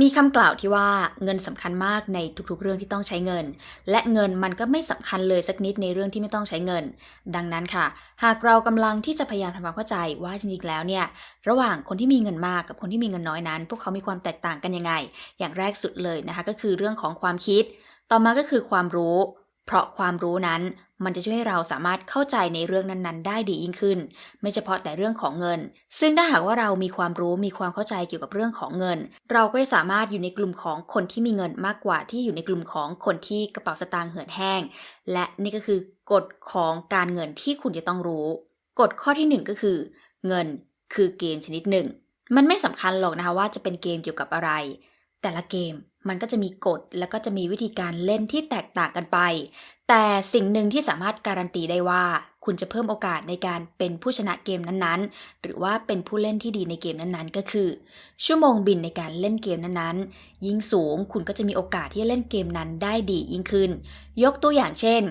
มีคำกล่าวที่ว่าเงินสำคัญมากในทุกๆ เรื่องที่ต้องใช้เงิน และเงินมันก็ไม่สำคัญเลยสักนิดในเรื่องที่ไม่ต้องใช้เงิน ดังนั้นค่ะ หากเรากำลังที่จะพยายามทำความเข้าใจว่าจริงๆแล้วเนี่ยระหว่างคนที่มีเงินมากกับคนที่มีเงินน้อยนั้น พวกเขามีความแตกต่างกันยังไง อย่างแรกสุดเลยนะคะก็คือเรื่องของความคิด ต่อมาก็คือความรู้ เพราะความรู้นั้นมันจะช่วยให้เราสามารถเข้าใจในเรื่องนั้นๆ ได้ดียิ่งขึ้น ไม่เฉพาะแต่เรื่องของเงิน ซึ่งถ้าหากว่าเรามีความรู้มีความเข้าใจเกี่ยวกับเรื่องของเงิน เราก็จะสามารถอยู่ในกลุ่มของคนที่มีเงินมากกว่าที่อยู่ในกลุ่มของคนที่กระเป๋าสตางค์เหือดแห้ง และนี่ก็คือกฎของการเงินที่คุณจะต้องรู้กฎข้อที่หนึ่งก็คือ เงินคือเกมชนิดหนึ่ง มันไม่สำคัญหรอกนะคะว่าจะเป็นเกมเกี่ยวกับอะไร แต่ละเกม มันก็จะมีกฎแล้วก็จะมีวิธีการเล่นที่แตกต่างกันไป แต่สิ่งหนึ่งที่สามารถการันตีได้ว่า คุณจะเพิ่มโอกาสในการเป็นผู้ชนะเกมนั้นๆ หรือว่าเป็นผู้เล่นที่ดีในเกมนั้นๆ ก็คือ ชั่วโมงบินในการเล่นเกมนั้นๆ ยิ่งสูงคุณก็จะมีโอกาสที่จะเล่นเกมนั้นได้ดียิ่งขึ้น ยกตัวอย่างเช่น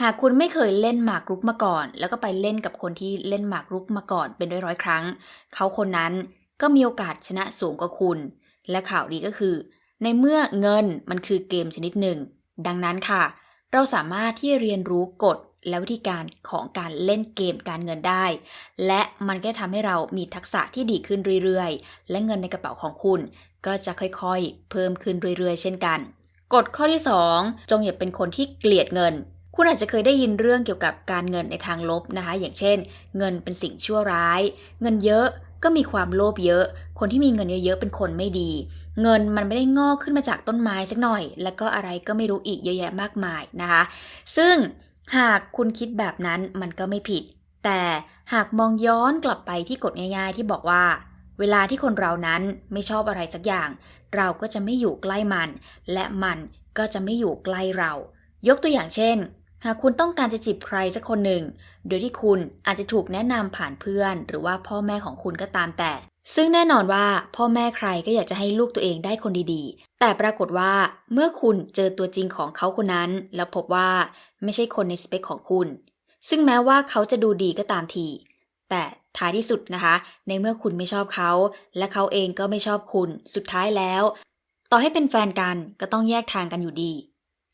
หากคุณไม่เคยเล่นหมากรุกมาก่อน แล้วก็ไปเล่นกับคนที่เล่นหมากรุกมาก่อนเป็นร้อยๆครั้ง เขาคนนั้นก็มีโอกาสชนะสูงกว่าคุณ และข่าวดีก็คือ ในเมื่อเงินมันคือเกมชนิดหนึ่ง ดังนั้นค่ะ เราสามารถที่เรียนรู้กฎและวิธีการของการเล่นเกมการเงินได้ และมันก็ทำให้เรามีทักษะที่ดีขึ้นเรื่อยๆ และเงินในกระเป๋าของคุณ ก็จะค่อยๆ เพิ่มขึ้นเรื่อยๆ เช่นกัน กฎข้อที่ 2 จงอย่าเป็นคนที่เกลียดเงิน คุณอาจจะเคยได้ยินเรื่องเกี่ยวกับการเงินในทางลบนะคะ อย่างเช่น เงินเป็นสิ่งชั่วร้าย เงินเยอะ ก็มีความโลภเยอะ คนที่มีเงินเยอะๆเป็นคนไม่ดี เงินมันไม่ได้งอกขึ้นมาจากต้นไม้สักหน่อย แล้วก็อะไรก็ไม่รู้อีกเยอะแยะมากมายนะคะ ซึ่งหากคุณคิดแบบนั้นมันก็ไม่ผิด แต่หากมองย้อนกลับไปที่กฎง่าย ๆ ที่บอกว่า เวลาที่คนเรานั้นไม่ชอบอะไรสักอย่าง เราก็จะไม่อยู่ใกล้มัน และมันก็จะไม่อยู่ใกล้เรา ยกตัวอย่างเช่น หากคุณต้องการจะจีบใครสักคนหนึ่ง โดยที่คุณอาจจะถูกแนะนำผ่านเพื่อน หรือว่าพ่อแม่ของคุณก็ตามแต่ ซึ่งแน่นอนว่าพ่อแม่ใครก็อยากจะให้ลูกตัวเองได้คนดีๆ แต่ปรากฏว่าเมื่อคุณเจอตัวจริงของเขาคนนั้น แล้วพบว่าไม่ใช่คนในสเปคของคุณ ซึ่งแม้ว่าเขาจะดูดีก็ตามที แต่ท้ายที่สุดนะคะ ในเมื่อคุณไม่ชอบเขา และเขาเองก็ไม่ชอบคุณ สุดท้ายแล้ว ต่อให้เป็นแฟนกันก็ต้องแยกทางกันอยู่ดี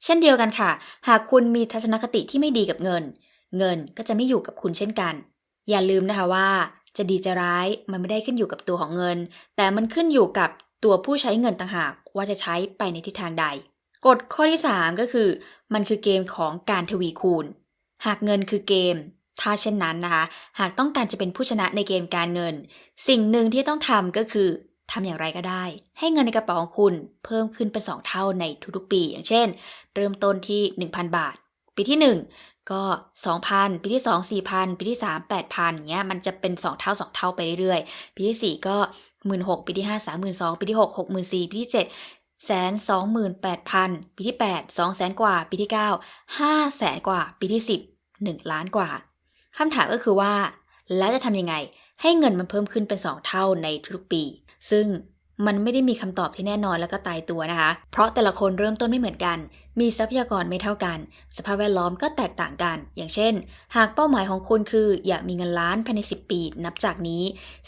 เช่นเดียวกันค่ะ หากคุณมีทัศนคติที่ไม่ดีกับเงิน เงินก็จะไม่อยู่กับคุณเช่นกัน อย่าลืมนะคะว่า จะดีจะร้ายมันไม่ได้ขึ้นอยู่กับตัวของเงิน แต่มันขึ้นอยู่กับตัวผู้ใช้เงินต่างหากว่าจะใช้ไปในทิศทางใด กฎข้อที่ 3 ก็คือ มันคือเกมของการทวีคูณ หากเงินคือเกม ถ้าเช่นนั้นนะคะ หากต้องการจะเป็นผู้ชนะในเกมการเงิน สิ่งหนึ่งที่ต้องทำก็คือ ทำอย่างไรก็ได้ ให้เงินในกระเป๋าของคุณเพิ่มขึ้นเป็น 2 เท่าในทุกๆปี อย่างเช่น เริ่มต้นที่ 1,000 บาท ปีที่ 1 ก็ 2,000 ปีที่ 2 4,000 ปีที่ 3 8,000เงี้ยมันจะเป็น 2 เท่า 2 เท่าไปเรื่อยๆ ปีที่ 4 ก็ 16,000ปีที่ 5 32,000ปีที่ 6 64,000ปีที่7แสนสองหมื่นแปดพันปีที่ 8 2แสนกว่า ปีที่ 9 5แสนกว่า ปีที่ 10 1 ล้านกว่าคำถามก็คือว่า แล้วจะทำยังไง ให้เงินมันเพิ่มขึ้นเป็น 2 เท่าในทุกๆปี ซึ่งมันไม่ได้มีคำตอบที่แน่นอนแล้วก็ตายตัวนะคะ เพราะแต่ละคนเริ่มต้นไม่เหมือนกัน มีทรัพยากรไม่เท่ากัน สภาพแวดล้อมก็แตกต่างกัน อย่างเช่น หากเป้าหมายของคุณคืออยากมีเงินล้านภายใน 10 ปี นับจากนี้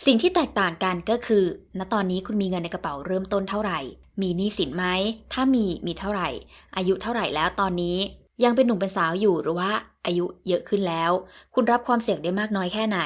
สิ่งที่แตกต่างกันก็คือ ณ ตอนนี้คุณมีเงินในกระเป๋าเริ่มต้นเท่าไหร่ มีหนี้สินไหม ถ้ามี มีเท่าไหร่ อายุเท่าไหร่แล้วตอนนี้ ยังเป็นหนุ่มเป็นสาวอยู่หรือว่าอายุเยอะขึ้นแล้ว คุณรับความเสี่ยงได้มากน้อยแค่ไหน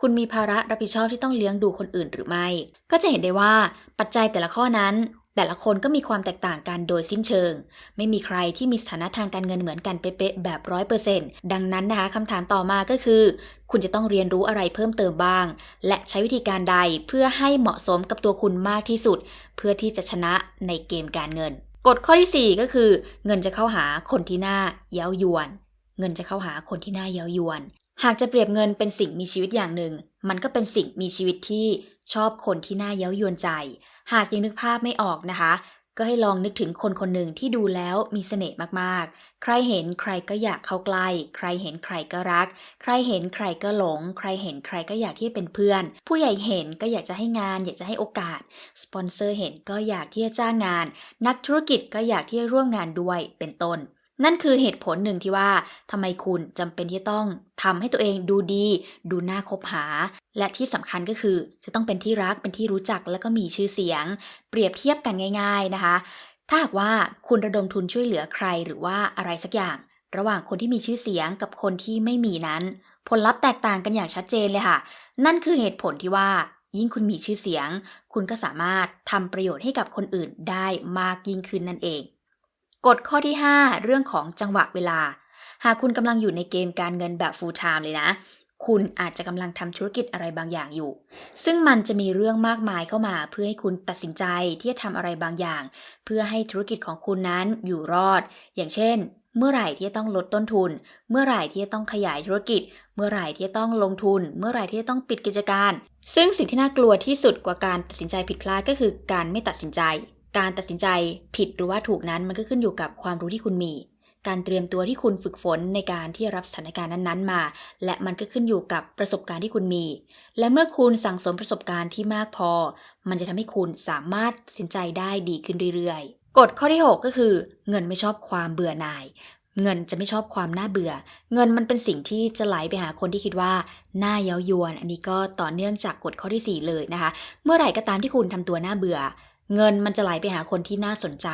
คุณมีภาระรับผิดชอบที่ต้องเลี้ยงดูคนอื่นหรือไม่ ก็จะเห็นได้ว่าปัจจัยแต่ละข้อนั้น แต่ละคนก็มีความแตกต่างกันโดยสิ้นเชิง ไม่มีใครที่มีสถานะทางการเงินเหมือนกันเป๊ะๆแบบร้อยเปอร์เซ็นต์ดังนั้นนะคะคำถามต่อมาก็คือ คุณจะต้องเรียนรู้อะไรเพิ่มเติมบ้าง และใช้วิธีการใดเพื่อให้เหมาะสมกับตัวคุณมากที่สุด เพื่อที่จะชนะในเกมการเงิน กฎข้อที่ 4 ก็คือ เงินจะเข้าหาคนที่น่าเย้ายวน เงินจะเข้าหาคนที่น่าเย้ายวน หากจะเปรียบเงินเป็นสิ่งมีชีวิตอย่างหนึ่ง มันก็เป็นสิ่งมีชีวิตที่ชอบคนที่น่าเย้ายวนใจ หากยังนึกภาพไม่ออกนะคะ ก็ให้ลองนึกถึงคนคนหนึ่งที่ดูแล้วมีเสน่ห์มากๆ ใครเห็นใครก็อยากเข้าใกล้ ใครเห็นใครก็รัก ใครเห็นใครก็หลง ใครเห็นใครก็อยากที่เป็นเพื่อน ผู้ใหญ่เห็นก็อยากจะให้งาน อยากจะให้โอกาส สปอนเซอร์เห็นก็อยากที่จะจ้างงาน นักธุรกิจก็อยากที่จะร่วมงานด้วย เป็นต้น นั่นคือเหตุผลหนึ่งที่ว่าทำไมคุณจำเป็นที่ต้องทำให้ตัวเองดูดี ดูน่าคบหา และที่สำคัญก็คือจะต้องเป็นที่รักเป็นที่รู้จักแล้วก็มีชื่อเสียง เปรียบเทียบกันง่าย ๆนะคะ ถ้าหากว่าคุณระดมทุนช่วยเหลือใครหรือว่าอะไรสักอย่าง ระหว่างคนที่มีชื่อเสียงกับคนที่ไม่มีนั้น ผลลัพธ์แตกต่างกันอย่างชัดเจนเลยค่ะ นั่นคือเหตุผลที่ว่ายิ่งคุณมีชื่อเสียง คุณก็สามารถทำประโยชน์ให้กับคนอื่นได้มากยิ่งขึ้นนั่นเอง กฎข้อที่ 5 เรื่องของจังหวะเวลา หากคุณกำลังอยู่ในเกมการเงินแบบ full time เลยนะ คุณอาจจะกำลังทำธุรกิจอะไรบางอย่างอยู่ ซึ่งมันจะมีเรื่องมากมายเข้ามา เพื่อให้คุณตัดสินใจที่จะทำอะไรบางอย่าง เพื่อให้ธุรกิจของคุณนั้นอยู่รอด อย่างเช่น เมื่อไหร่ที่จะต้องลดต้นทุน เมื่อไหร่ที่จะต้องขยายธุรกิจ เมื่อไหร่ที่จะต้องลงทุน เมื่อไหร่ที่จะต้องปิดกิจการ ซึ่งสิ่งที่น่ากลัวที่สุดกว่าการตัดสินใจผิดพลาดก็คือการไม่ตัดสินใจ การตัดสินใจผิดหรือว่าถูกนั้นมันก็ขึ้นอยู่กับความรู้ที่คุณมี การเตรียมตัวที่คุณฝึกฝนในการที่จะรับสถานการณ์นั้นๆมา และมันก็ขึ้นอยู่กับประสบการณ์ที่คุณมี และเมื่อคุณสั่งสมประสบการณ์ที่มากพอ มันจะทำให้คุณสามารถตัดสินใจได้ดีขึ้นเรื่อยๆ กฎข้อที่ 6 ก็คือ เงินไม่ชอบความเบื่อหน่ายเงินจะไม่ชอบความน่าเบื่อ เงินมันเป็นสิ่งที่จะไหลไปหาคนที่คิดว่าน่าเย้ายวน อันนี้ก็ต่อเนื่องจากกฎข้อที่ 4 เลยนะคะ เมื่อไหร่ก็ตามที่คุณทำตัวน่าเบื่อ เงินมันจะไหลไปหาคนที่น่าสนใจ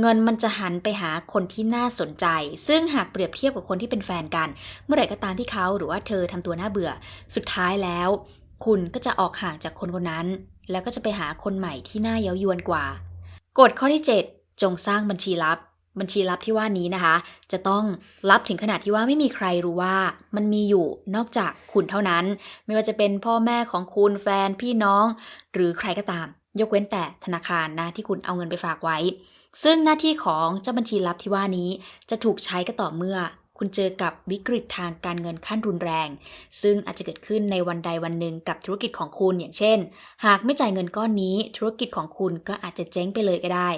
เงินมันจะหันไปหาคนที่น่าสนใจ ซึ่งหากเปรียบเทียบกับคนที่เป็นแฟนกัน เมื่อไหร่ก็ตามที่เขาหรือว่าเธอทำตัวน่าเบื่อ สุดท้ายแล้ว คุณก็จะออกห่างจากคนคนนั้น แล้วก็จะไปหาคนใหม่ที่น่าเย้ายวนกว่ากฎข้อที่ 7 จงสร้างบัญชีลับ บัญชีลับที่ว่านี้นะคะ จะต้องลับถึงขนาดที่ว่าไม่มีใครรู้ว่ามันมีอยู่นอกจากคุณเท่านั้น ไม่ว่าจะเป็นพ่อแม่ของคุณแฟนพี่น้อง หรือใครก็ตาม ยกเว้นแต่ธนาคารนะที่คุณเอาเงินไปฝากไว้ ซึ่งหน้าที่ของเจ้าบัญชีลับที่ว่านี้จะถูกใช้ก็ต่อเมื่อคุณเจอกับวิกฤตทางการเงินขั้นรุนแรง ซึ่งอาจจะเกิดขึ้นในวันใดวันหนึ่งกับธุรกิจของคุณอย่างเช่น หากไม่จ่ายเงินก้อนนี้ ธุรกิจของคุณก็อาจจะเจ๊งไปเลยก็ได้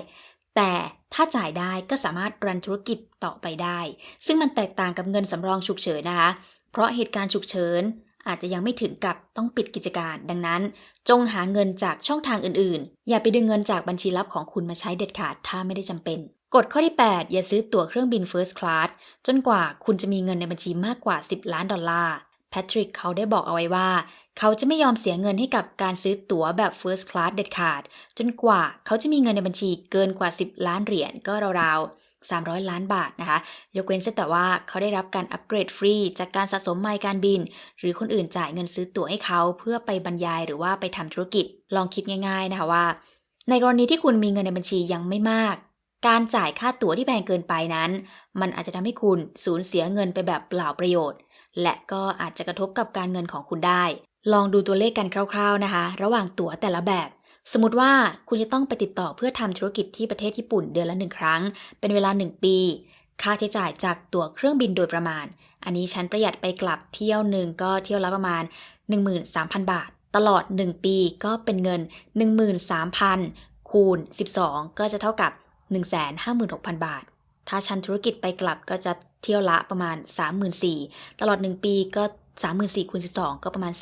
แต่ถ้าจ่ายได้ก็สามารถรันธุรกิจต่อไปได้ ซึ่งมันแตกต่างกับเงินสำรองฉุกเฉินนะคะ เพราะเหตุการณ์ฉุกเฉิน อาจจะยังไม่ถึงกับต้องปิดกิจการ ดังนั้น จงหาเงินจากช่องทางอื่นๆ อย่าไปดึงเงินจากบัญชีลับของคุณมาใช้เด็ดขาดถ้าไม่ได้จำเป็นกฎข้อที่ 8 อย่าซื้อตั๋วเครื่องบิน First Class จนกว่าคุณจะมีเงินในบัญชีมากกว่า 10 ล้านดอลลาร์แพทริกเขาได้บอกเอาไว้ว่า เขาจะไม่ยอมเสียเงินให้กับการซื้อตั๋วแบบ First Class เด็ดขาด จนกว่าเขาจะมีเงินในบัญชีเกินกว่า 10 ล้านเหรียญก็ราวๆ 300 ล้านบาทนะคะ ยกเว้นแต่ว่าเขาได้รับการอัปเกรดฟรี จากการสะสมไมล์การบิน หรือคนอื่นจ่ายเงินซื้อตั๋วให้เขาเพื่อไปบรรยายหรือว่าไปทำธุรกิจ ลองคิดง่าย ๆนะคะว่า ในกรณีที่คุณมีเงินในบัญชียังไม่มาก การจ่ายค่าตั๋วที่แพงเกินไปนั้น มันอาจจะทำให้คุณสูญเสียเงินไปแบบเปล่าประโยชน์ และก็อาจจะกระทบกับการเงินของคุณได้ ลองดูตัวเลขกันคร่าว ๆนะคะ ระหว่างตั๋วแต่ละแบบ สมมติว่าคุณจะต้องไปติดต่อเพื่อทำธุรกิจที่ประเทศญี่ปุ่นเดือนละหนึ่งครั้ง เป็นเวลา 1 ปี ค่าใช้จ่ายจากตั๋วเครื่องบินโดยประมาณ อันนี้ฉันประหยัดไปกลับเที่ยวหนึ่งก็เที่ยวละประมาณ 13,000 บาท ตลอด 1 ปีก็เป็นเงิน 13,000 คูณ 12 ก็จะเท่ากับ 156,000 บาท ถ้าชั้นธุรกิจไปกลับก็จะเที่ยวละประมาณ 34,000ตลอด 1 ปีก็ 34,000คูณ12 ก็ประมาณ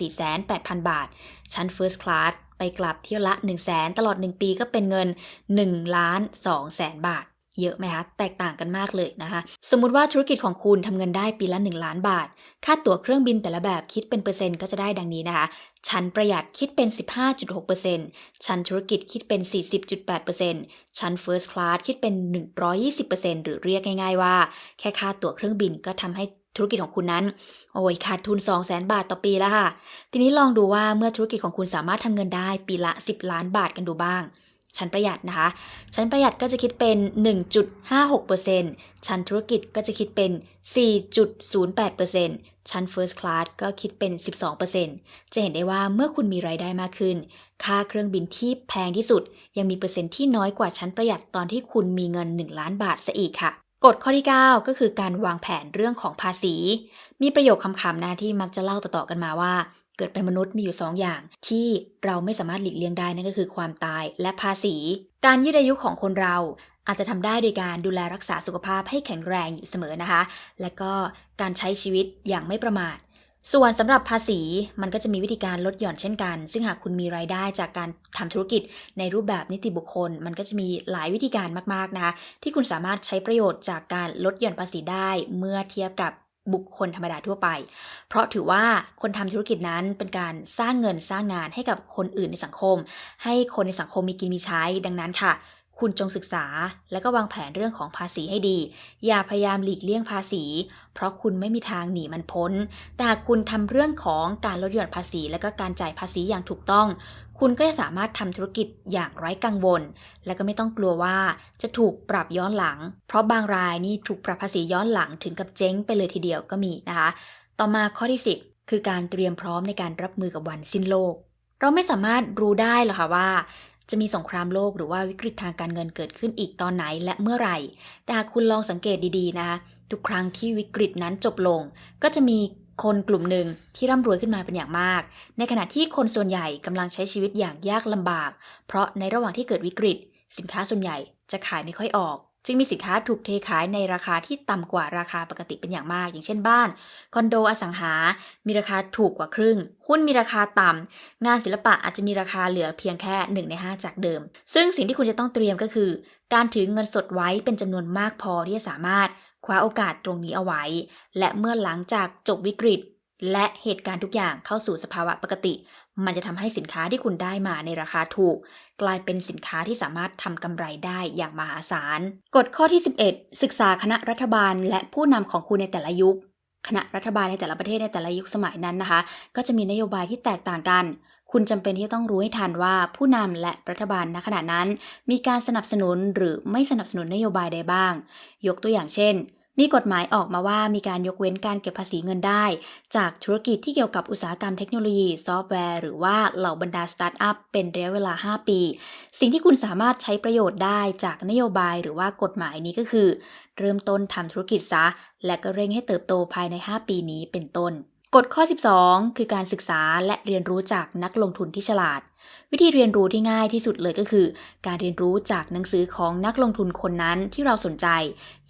48,000 บาท ชั้น First Class ไปกลับเที่ยวละ 1 0 0 0 0แสนตลอด 1 ปีก็เป็นเงิน1ล้าน2แสนบาท เยอะไหมคะ แตกต่างกันมากเลยนะคะ สมมุติว่าธุรกิจของคุณทำเงินได้ปีละ 1 ล้านบาท ค่าตั๋วเครื่องบินแต่ละแบบคิดเป็นเปอร์เซ็นต์ก็จะได้ดังนี้นะคะ ชั้นประหยัดคิดเป็น 15.6%ชั้นธุรกิจคิดเป็น 40.8%ชั้น First Class คิดเป็น 120%หรือเรียกง่าย ๆ ว่า แค่ค่าตั๋วเครื่องบินก็ทำให้ ธุรกิจของคุณนั้น โอ้ยขาดทุน 2 0 0แสนบาทต่อปีแล้วค่ะ ทีนี้ลองดูว่าเมื่อธุรกิจของคุณสามารถทำเงินได้ปีละ 10 ล้านบาทกันดูบ้าง ชั้นประหยัดนะคะ ชั้นประหยัดก็จะคิดเป็น 1.56%ชั้นธุรกิจก็จะคิดเป็น 4.08%ชั้น First Class ก็คิดเป็น 12%จะเห็นได้ว่าเมื่อคุณมีรายได้มากขึ้น ค่าเครื่องบินที่แพงที่สุด ยังมีเปอร์เซ็นต์ที่น้อยกว่าชั้นประหยัดตอนที่คุณมีเงิน 1 ล้านบาทซะอีกค่ะ กฎข้อที่ 9 ก็คือการวางแผนเรื่องของภาษี มีประโยคคำๆนะที่มักจะเล่าต่อๆกันมาว่า เกิดเป็นมนุษย์มีอยู่ 2 อย่าง ที่เราไม่สามารถหลีกเลี่ยงได้นั่นก็คือความตายและภาษี การยืดอายุของคนเราอาจจะทำได้โดยการดูแลรักษาสุขภาพให้แข็งแรงอยู่เสมอนะคะ และก็การใช้ชีวิตอย่างไม่ประมาท ส่วนสำหรับภาษีมันก็จะมีวิธีการลดหย่อนเช่นกัน ซึ่งหากคุณมีรายได้จากการทำธุรกิจในรูปแบบนิติบุคคล มันก็จะมีหลายวิธีการมากๆนะคะที่คุณสามารถใช้ประโยชน์จากการลดหย่อนภาษีได้เมื่อเทียบกับบุคคลธรรมดาทั่วไป เพราะถือว่าคนทำธุรกิจนั้นเป็นการสร้างเงินสร้างงานให้กับคนอื่นในสังคม ให้คนในสังคมมีกินมีใช้ ดังนั้นค่ะ คุณจงศึกษาและก็วางแผนเรื่องของภาษีให้ดี อย่าพยายามหลีกเลี่ยงภาษี เพราะคุณไม่มีทางหนีมันพ้น แต่หากคุณทำเรื่องของการลดหย่อนภาษี และก็การจ่ายภาษีอย่างถูกต้อง คุณก็จะสามารถทำธุรกิจอย่างไร้กังวล และก็ไม่ต้องกลัวว่าจะถูกปรับย้อนหลัง เพราะบางรายนี่ถูกปรับภาษีย้อนหลังถึงกับเจ๊งไปเลยทีเดียวก็มีนะคะ ต่อมาข้อที่ 10 คือการเตรียมพร้อมในการรับมือกับวันสิ้นโลกเราไม่สามารถรู้ได้หรอกค่ะว่า จะมีสงครามโลกหรือว่าวิกฤตทางการเงินเกิดขึ้นอีกตอนไหนและเมื่อไหร่ แต่หากคุณลองสังเกตดีๆนะคะทุกครั้งที่วิกฤตนั้นจบลง ก็จะมีคนกลุ่มหนึ่งที่ร่ำรวยขึ้นมาเป็นอย่างมาก ในขณะที่คนส่วนใหญ่กำลังใช้ชีวิตอย่างยากลำบาก เพราะในระหว่างที่เกิดวิกฤต สินค้าส่วนใหญ่จะขายไม่ค่อยออก จึงมีสินค้าถูกเทขายในราคาที่ต่ำกว่าราคาปกติเป็นอย่างมาก อย่างเช่นบ้าน คอนโดอสังหา มีราคาถูกกว่าครึ่ง หุ้นมีราคาต่ำ งานศิลปะอาจจะมีราคาเหลือเพียงแค่ 1 ใน 5 จากเดิม ซึ่งสิ่งที่คุณจะต้องเตรียมก็คือ การถือเงินสดไว้เป็นจำนวนมากพอที่จะสามารถคว้าโอกาสตรงนี้เอาไว้ และเมื่อหลังจากจบวิกฤต และเหตุการณ์ทุกอย่างเข้าสู่สภาวะปกติ มันจะทำให้สินค้าที่คุณได้มาในราคาถูก กลายเป็นสินค้าที่สามารถทำกำไรได้อย่างมหาศาล กฎข้อที่ 11 ศึกษาคณะรัฐบาล และผู้นำของคุณในแต่ละยุค คณะรัฐบาลในแต่ละประเทศในแต่ละยุคสมัยนั้นนะคะ ก็จะมีนโยบายที่แตกต่างกัน คุณจำเป็นที่ต้องรู้ให้ทันว่าผู้นำและรัฐบาลณขณะนั้น มีการสนับสนุนหรือไม่สนับสนุนนโยบายใดบ้าง ยกตัวอย่างเช่น มีกฎหมายออกมาว่ามีการยกเว้นการเก็บภาษีเงินได้ จากธุรกิจที่เกี่ยวกับอุตสาหกรรมเทคโนโลยีซอฟต์แวร์ หรือว่าเหล่าบรรดาสตาร์ทอัพเป็นระยะเวลา 5 ปี สิ่งที่คุณสามารถใช้ประโยชน์ได้จากนโยบายหรือว่ากฎหมายนี้ก็คือ เริ่มต้นทำธุรกิจซะ และก็เร่งให้เติบโตภายใน 5 ปีนี้เป็นต้น กฎข้อ 12 คือการศึกษาและเรียนรู้จากนักลงทุนที่ฉลาด วิธีเรียนรู้ที่ง่ายที่สุดเลยก็คือ การเรียนรู้จากหนังสือของนักลงทุนคนนั้นที่เราสนใจ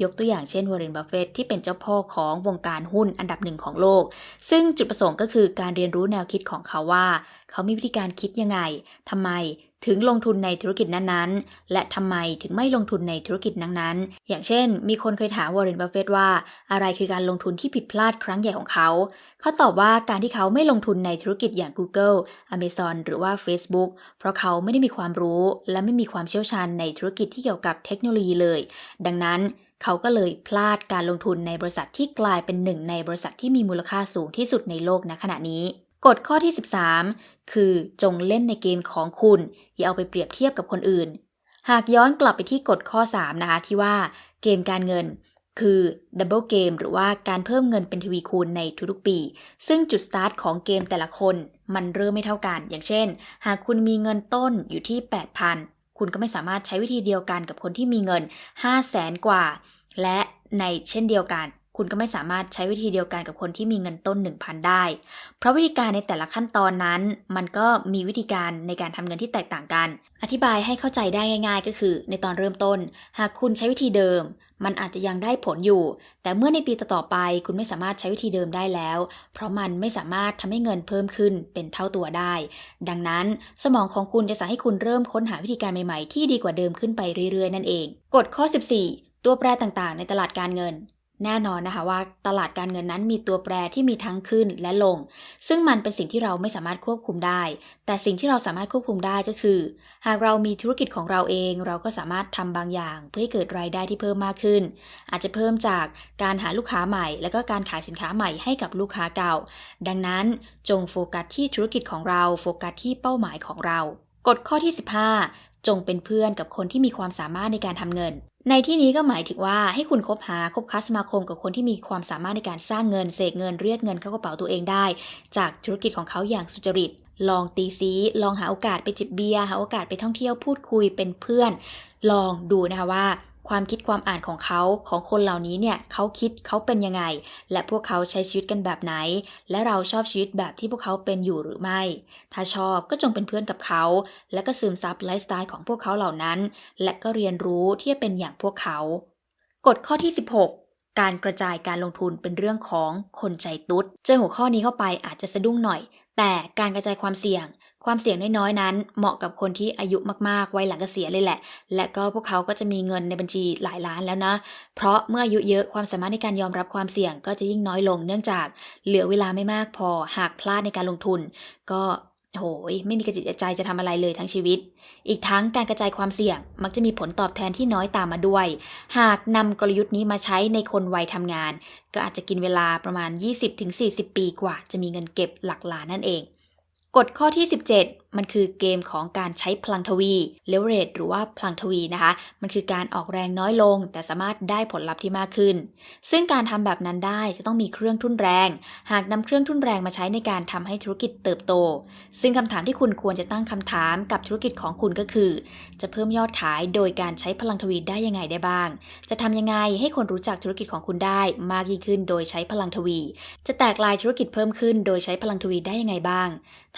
ยกตัวอย่างเช่นวอร์เรนบัฟเฟตที่เป็นเจ้าพ่อของวงการหุ้นอันดับหนึ่งของโลก ซึ่งจุดประสงค์ก็คือการเรียนรู้แนวคิดของเขาว่า เขามีวิธีการคิดยังไงทำไม ถึงลงทุนในธุรกิจนั้นๆ และทำไมถึงไม่ลงทุนในธุรกิจนั้นๆ อย่างเช่น มีคนเคยถามวอร์เรนบัฟเฟตว่า อะไรคือการลงทุนที่ผิดพลาดครั้งใหญ่ของเขา เขาตอบว่าการที่เขาไม่ลงทุนในธุรกิจอย่าง Google Amazon หรือว่า Facebook เพราะเขาไม่ได้มีความรู้ และไม่มีความเชี่ยวชาญในธุรกิจที่เกี่ยวกับเทคโนโลยีเลย ดังนั้นเขาก็เลยพลาดการลงทุนในบริษัทที่กลายเป็นหนึ่งในบริษัทที่มีมูลค่าสูงที่สุดในโลกณขณะนี้ กฎข้อที่ 13 คือจงเล่นในเกมของคุณ อย่าเอาไปเปรียบเทียบกับคนอื่น หากย้อนกลับไปที่กฎข้อ 3 นะคะ ที่ว่าเกมการเงิน คือดับเบิลเกมหรือว่าการเพิ่มเงินเป็นทวีคูณในทุกๆปี ซึ่งจุดสตาร์ทของเกมแต่ละคนมันเริ่มไม่เท่ากัน อย่างเช่น หากคุณมีเงินต้นอยู่ที่ 8,000 คุณก็ไม่สามารถใช้วิธีเดียวกันกับคนที่มีเงิน 5 0 0แสนกว่า และในเช่นเดียวกัน คุณก็ไม่สามารถใช้วิธีเดียวกันกับคนที่มีเงินต้น 1,000 ได้ เพราะวิธีการในแต่ละขั้นตอนนั้น มันก็มีวิธีการในการทำเงินที่แตกต่างกัน อธิบายให้เข้าใจได้ง่าย ๆ ก็คือ ในตอนเริ่มต้น หากคุณใช้วิธีเดิม มันอาจจะยังได้ผลอยู่ แต่เมื่อในปีต่อๆไป คุณไม่สามารถใช้วิธีเดิมได้แล้ว เพราะมันไม่สามารถทำให้เงินเพิ่มขึ้นเป็นเท่าตัวได้ ดังนั้นสมองของคุณจะสั่งให้คุณเริ่มค้นหาวิธีการใหม่ๆ ที่ดีกว่าเดิมขึ้นไปเรื่อยๆ นั่นเอง กฎข้อ 14 ตัวแปรต่างๆ ในตลาดการเงิน แน่นอนนะคะว่าตลาดการเงินนั้นมีตัวแปรที่มีทั้งขึ้นและลง ซึ่งมันเป็นสิ่งที่เราไม่สามารถควบคุมได้ แต่สิ่งที่เราสามารถควบคุมได้ก็คือ หากเรามีธุรกิจของเราเอง เราก็สามารถทำบางอย่าง เพื่อให้เกิดรายได้ที่เพิ่มมากขึ้น อาจจะเพิ่มจากการหาลูกค้าใหม่ และก็การขายสินค้าใหม่ให้กับลูกค้าเก่า ดังนั้นจงโฟกัสที่ธุรกิจของเรา โฟกัสที่เป้าหมายของเรากฎข้อที่ 15 จงเป็นเพื่อนกับคนที่มีความสามารถในการทำเงิน ในที่นี้ก็หมายถึงว่าให้คุณคบหาคบค้าสมาคมกับคนที่มีความสามารถในการสร้างเงินเสกเงินเรียกเงินเข้ากระเป๋าตัวเองได้ จากธุรกิจของเขาอย่างสุจริต ลองตีซี ลองหาโอกาสไปจิบเบียร์หาโอกาสไปท่องเที่ยวพูดคุยเป็นเพื่อน ลองดูนะคะว่า ความคิดความอ่านของเขาของคนเหล่านี้เนี่ยเขาคิดเขาเป็นยังไง และพวกเขาใช้ชีวิตกันแบบไหน และเราชอบชีวิตแบบที่พวกเขาเป็นอยู่หรือไม่ ถ้าชอบก็จงเป็นเพื่อนกับเขา และก็ซึมซับไลฟ์สไตล์ของพวกเขาเหล่านั้น และก็เรียนรู้ที่จะเป็นอย่างพวกเขา กฎข้อที่ 16การกระจายการลงทุนเป็นเรื่องของคนใจตุ๊ด เจอหัวข้อนี้เข้าไปอาจจะสะดุ้งหน่อย แต่การกระจายความเสี่ยง ความเสี่ยงน้อยๆนั้น เหมาะกับคนที่อายุมากๆไวัยหลังเกษียณเลยแหละ และก็พวกเขาก็จะมีเงินในบัญชีหลายล้านแล้วนะ เพราะเมื่ออายุเยอะความสามารถในการยอมรับความเสี่ยงก็จะยิ่งน้อยลงเนื่องจากเหลือเวลาไม่มากพอหากพลาดในการลงทุน ก็โหยไม่มีกระจิตกระใจจะทำอะไรเลยทั้งชีวิต อีกทั้งการกระจายความเสี่ยง มักจะมีผลตอบแทนที่น้อยตามมาด้วย หากนำกลยุทธ์นี้มาใช้ในคนวัยทำงาน ก็อาจจะกินเวลาประมาณ 20-40 ปีกว่า จะมีเงินเก็บหลักล้านนั่นเอง กฎข้อที่ 17 มันคือเกมของการใช้พลังทวี leverage หรือว่าพลังทวีนะคะ มันคือการออกแรงน้อยลง แต่สามารถได้ผลลัพธ์ที่มากขึ้น ซึ่งการทำแบบนั้นได้จะต้องมีเครื่องทุนแรง หากนำเครื่องทุนแรงมาใช้ในการทำให้ธุรกิจเติบโต ซึ่งคำถามที่คุณควรจะตั้งคำถามกับธุรกิจของคุณก็คือ จะเพิ่มยอดขายโดยการใช้พลังทวีได้ยังไงได้บ้าง จะทำยังไงให้คนรู้จักธุรกิจของคุณได้มากยิ่งขึ้น โดยใช้พลังทวี จะแตกลายธุรกิจเพิ่มขึ้น โดยใช้พลังทวีได้ยังไงบ้าง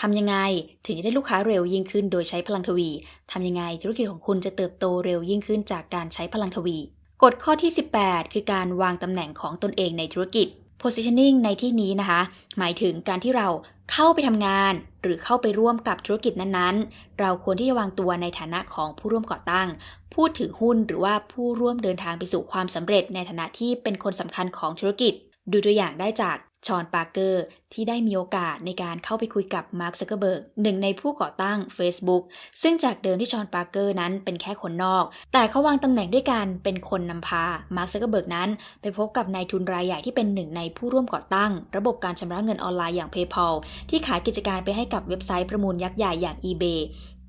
ทำยังไงถึงจะได้ลูกค้าเร็วยิ่งขึ้นโดยใช้พลังทวี ทำยังไงธุรกิจของคุณจะเติบโตเร็วยิ่งขึ้นจากการใช้พลังทวี กฎข้อที่ 18 คือการวางตำแหน่งของตนเองในธุรกิจ positioning ในที่นี้นะคะ หมายถึงการที่เราเข้าไปทำงาน หรือเข้าไปร่วมกับธุรกิจนั้นๆ เราควรที่จะวางตัวในฐานะของผู้ร่วมก่อตั้ง ผู้ถือหุ้นหรือว่าผู้ร่วมเดินทางไปสู่ความสำเร็จในฐานะที่เป็นคนสำคัญของธุรกิจ ดูตัวอย่างได้จาก ชอนปาร์เกอร์ที่ได้มีโอกาสในการเข้าไปคุยกับมาร์คซักเกอร์เบิร์กหนึ่งในผู้ก่อตั้ง Facebook ซึ่งจากเดิมที่ชอนปาร์เกอร์นั้นเป็นแค่คนนอก แต่เขาวางตำแหน่งด้วยการเป็นคนนำพามาร์คซักเกอร์เบิร์กนั้น ไปพบกับนายทุนรายใหญ่ที่เป็นหนึ่งในผู้ร่วมก่อตั้ง ระบบการชำระเงินออนไลน์อย่าง PayPal ที่ขายกิจการไปให้กับเว็บไซต์ประมูลยักษ์ใหญ่อย่าง eBay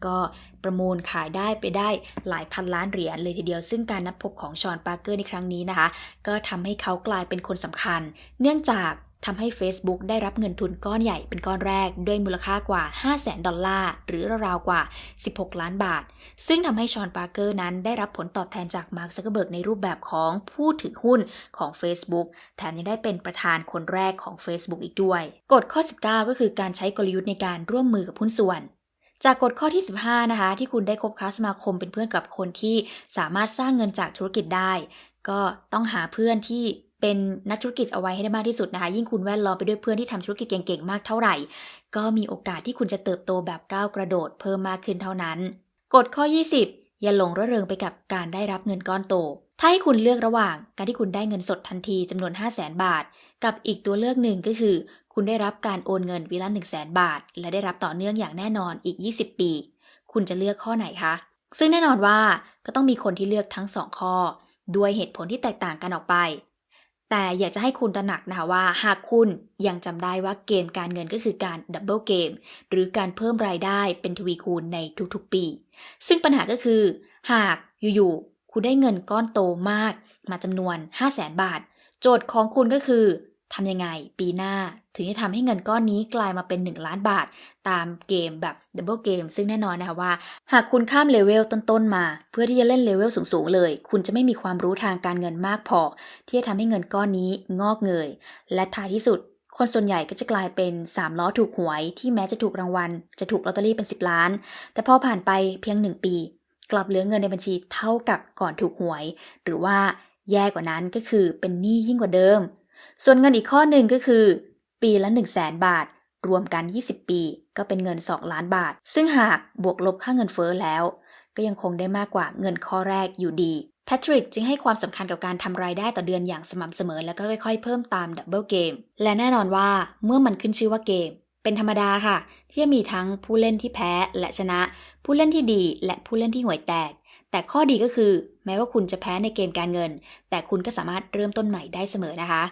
ก็ประมูลขายได้ไปได้หลายพันล้านเหรียญเลยทีเดียว ซึ่งการนัดพบของชอนปาร์เกอร์ในครั้งนี้นะคะ ก็ทำให้เขากลายเป็นคนสำคัญ เนื่องจาก ทำให้ Facebook ได้รับเงินทุนก้อนใหญ่เป็นก้อนแรก ด้วยมูลค่ากว่า 5 0 0แสนดอลลาร์ หรือราวๆกว่า 16 ล้านบาท ซึ่งทำให้ชอนปาร์เกอร์นั้นได้รับผลตอบแทนจากมาร์คซักเกอร์เบิร์กในรูปแบบของผู้ถือหุ้นของ Facebook แถมยังได้เป็นประธานคนแรกของ Facebook อีกด้วย กฎข้อ 19 ก็คือการใช้กลยุทธ์ในการร่วมมือกับหุ้นส่วนจากกฎข้อที่ 15 นะคะ ที่คุณได้คบค้าสมาคมเป็นเพื่อนกับคนที่สามารถสร้างเงินจากธุรกิจได้ ก็ต้องหาเพื่อนที่ เป็นนักธุรกิจเอาไว้ให้ได้มากที่สุดนะคะ ยิ่งคุณแวดล้อมไปด้วยเพื่อนที่ทำธุรกิจเก่งๆมากเท่าไหร่ ก็มีโอกาสที่คุณจะเติบโตแบบก้าวกระโดดเพิ่มมากขึ้นเท่านั้น กฎข้อ 20 อย่าหลงระเริงไปกับการได้รับเงินก้อนโต ถ้าให้คุณเลือกระหว่างการที่คุณได้เงินสดทันทีจำนวน 5 0 0 0 0 0 บาท กับอีกตัวเลือกหนึ่งก็คือ คุณได้รับการโอนเงินวีละ1 0 0 0 0 0 บาท และได้รับต่อเนื่องอย่างแน่นอนอีก 20 ปี คุณจะเลือกข้อไหนคะ ซึ่งแน่นอนว่าก็ต้องมีคนที่เลือกทั้ง 2 ข้อ ด้วยเหตุผลที่แตกต่างกันออกไป แต่อยากจะให้คุณตระหนักนะคะว่า หากคุณยังจำได้ว่าเกมการเงินก็คือการดับเบิลเกมหรือการเพิ่มรายได้เป็นทวีคูณในทุกๆปี ซึ่งปัญหาก็คือ หากอยู่ๆคุณได้เงินก้อนโตมาก มาจำนวน 5 0 0แสนบาท โจทย์ของคุณก็คือ ทำยังไงปีหน้าถึงจะทำให้เงินก้อนนี้กลายมาเป็น 1 ล้านบาท ตามเกมแบบดับเบิลเกมซึ่งแน่นอนนะคะว่า หากคุณข้ามเลเวลต้นๆมา เพื่อที่จะเล่นเลเวลสูงๆเลย คุณจะไม่มีความรู้ทางการเงินมากพอ ที่จะทำให้เงินก้อนนี้งอกเงย และท้ายที่สุด คนส่วนใหญ่ก็จะกลายเป็น3ล้อถูกหวย ที่แม้จะถูกรางวัล จะถูกลอตเตอรี่เป็น 10 ล้าน แต่พอผ่านไปเพียง 1 ปี กลับเหลือเงินในบัญชีเท่ากับก่อนถูกหวย หรือว่าแย่กว่านั้นก็คือเป็นหนี้ยิ่งกว่าเดิม ส่วนเงินอีกข้อหนึ่งก็คือ ปีละ 1 0 0 0 0แสนบาท รวมกัน 20 ปี ก็เป็นเงิน 2 ล้านบาท ซึ่งหากบวกลบค่าเงินเฟ้อแล้ว ก็ยังคงได้มากกว่าเงินข้อแรกอยู่ดีแพทริกจึงให้ความสำคัญกับการทำรายได้ต่อเดือนอย่างสม่ำเสมอ แล้วก็ค่อยๆ เพิ่มตามดับเบิลเกมและแน่นอนว่าเมื่อมันขึ้นชื่อว่าเกม เป็นธรรมดาค่ะ ที่จะมีทั้งผู้เล่นที่แพ้และชนะ ผู้เล่นที่ดีและผู้เล่นที่ห่วยแตก แต่ข้อดีก็คือ แม้ว่าคุณจะแพ้ในเกมการเงิน แต่คุณก็สามารถเริ่มต้นใหม่ได้เสมอนะคะ